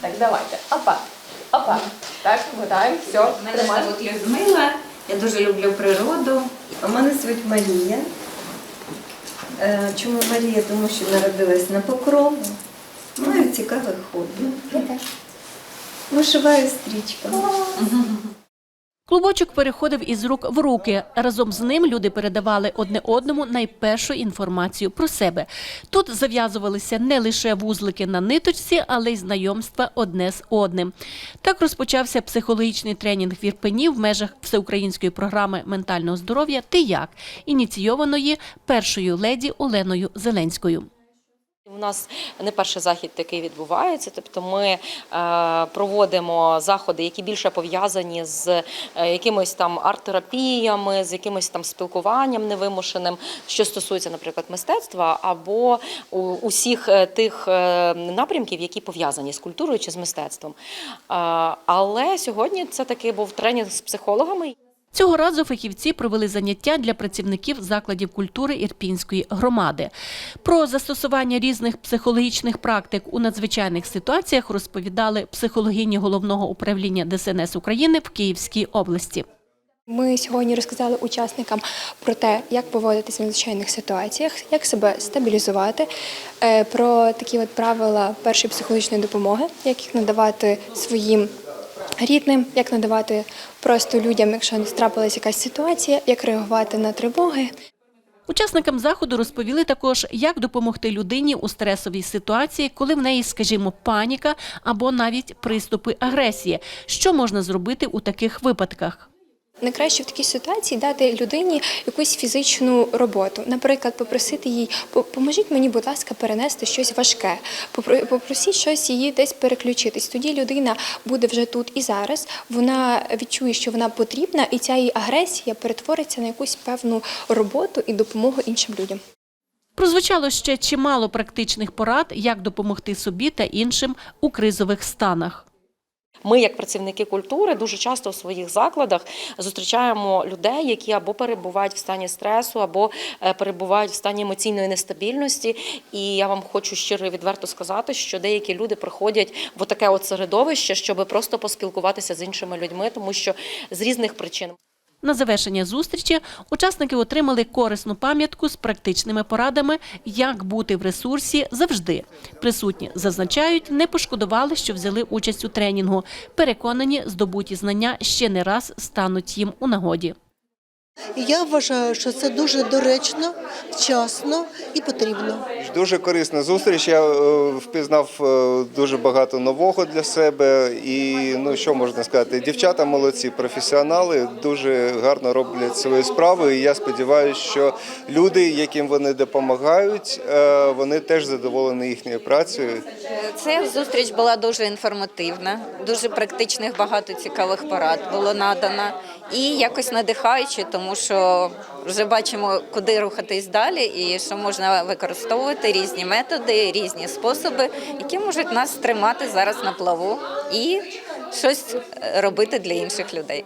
Так, давайте. Опа. Опа. Так, вгадаю, все, Мене тримаємо. звуть Людмила, я дуже люблю природу. А мене звуть Марія. Е, Чому Марія? Тому що народилась на покрову. Маю цікаве хобі. Я теж. Вишиваю стрічками. Клубочок переходив із рук в руки. Разом з ним люди передавали одне одному найпершу інформацію про себе. Тут зав'язувалися не лише вузлики на ниточці, але й знайомства одне з одним. Так розпочався психологічний тренінг в Ірпені в межах всеукраїнської програми ментального здоров'я «Ти як?», ініційованої першою леді Оленою Зеленською. У нас не перший захід такий відбувається. Тобто ми е, проводимо заходи, які більше пов'язані з е, якимось там арт-терапіями, з якимось там спілкуванням невимушеним, що стосується, наприклад, мистецтва, або усіх е, тих напрямків, які пов'язані з культурою чи з мистецтвом. Але сьогодні це такий був тренінг з психологами. Цього разу фахівці провели заняття для працівників закладів культури Ірпінської громади. Про застосування різних психологічних практик у надзвичайних ситуаціях розповідали психологині головного управління ДСНС України в Київській області. Ми сьогодні розказали учасникам про те, як поводитися в надзвичайних ситуаціях, як себе стабілізувати, е, про такі от правила першої психологічної допомоги, як їх надавати своїм рідним, як надавати просто людям, якщо трапилася якась ситуація, як реагувати на тривоги. Учасникам заходу розповіли також, як допомогти людині у стресовій ситуації, коли в неї, скажімо, паніка або навіть приступи агресії. Що можна зробити у таких випадках? Найкраще в такій ситуації дати людині якусь фізичну роботу. Наприклад, попросити їй поможіть мені, будь ласка, перенести щось важке. Попро- Попросіть щось її десь переключитись. Тоді людина буде вже тут і зараз. Вона відчує, що вона потрібна, і ця її агресія перетвориться на якусь певну роботу і допомогу іншим людям. Прозвучало ще чимало практичних порад, як допомогти собі та іншим у кризових станах. Ми, як працівники культури, дуже часто у своїх закладах зустрічаємо людей, які або перебувають в стані стресу, або е, перебувають в стані емоційної нестабільності. І я вам хочу щиро і відверто сказати, що деякі люди приходять в таке от середовище, щоб просто поспілкуватися з іншими людьми, тому що з різних причин. На завершення зустрічі учасники отримали корисну пам'ятку з практичними порадами, як бути в ресурсі завжди. Присутні зазначають, не пошкодували, що взяли участь у тренінгу. Переконані, здобуті знання ще не раз стануть їм у нагоді. І Я вважаю, що це дуже доречно, вчасно і потрібно. Дуже корисна зустріч. Я е, впізнав е, дуже багато нового для себе. І ну що можна сказати, дівчата молодці, професіонали дуже гарно роблять свою справу. І я сподіваюся, що люди, яким вони допомагають, е, вони теж задоволені їхньою працею. Ця зустріч була дуже інформативна, дуже практичних, багато цікавих порад було надано і якось надихаючи, тому що вже бачимо, куди рухатись далі, і що можна використовувати різні методи, різні способи, які можуть нас тримати зараз на плаву і щось робити для інших людей.